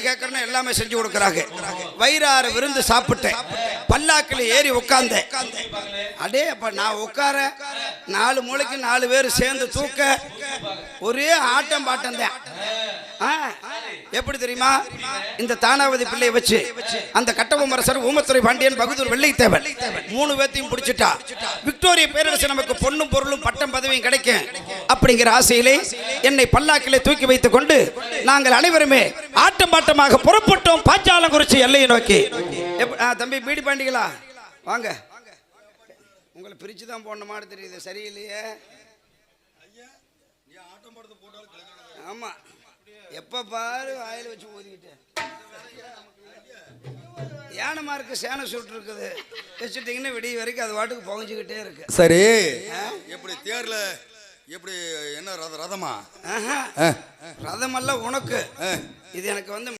கேட்கறேன்னு எல்லாமே செஞ்சு கொடுக்குறாங்க. வயிறாறு விருந்து சாப்பிட்டேன். பல்லாக்கில் ஏறி உட்கார்ந்தேன். அடே அப்ப நான் உட்கார நாலு மூளைக்கு நாலு பேர் சேர்ந்து தூக்க ஒரே ஆட்டம் பாட்டம் தான். ஆ, எப்படி தெரியுமா? இந்த தானாவதி பிள்ளையை வச்சு அந்த கட்டபொம்மரசர் ஊமத்துறை பாண்டியன் பகுதூர் வெள்ளைத்தேவன் மூணு பேர்த்தையும் பிடிச்சிட்டா. விக்டோரிய பேரரசு நமக்கு பொண்ணும் பொருளும் பட்டம் பதவியும் கிடைக்கும். அப்படிங்கிற ஆசையிலே என்னை பல்லாக்கிலே தூக்கி வைத்துக் கொண்டு நாங்கள் அனைவருமே ஆட்டம் பாட்டமாக புறப்பட்டோம் பாஞ்சாலங்குறிச்சி எல்லையை நோக்கி. தம்பி பீடி பாண்டிகளா? வாங்க. உங்களை பிரிச்சு தான் போன மாதிரி தெரியுது. சரியில்லையே. ஆமா. எப்ப பாரு வாயில வச்சு ஊதிக்கிட்டு யானை மார்க்கு சேனை சுட்டு இருக்குது. வச்சுட்டீங்கன்னா விடிய வரைக்கும் அது வாட்டுக்கு புகஞ்சுக்கிட்டே இருக்கு. சரி. எப்படி தேர்ல எப்படி என்ன ரத ரதமா? ரதமெல்லாம் உனக்கு. இது எனக்கு வந்து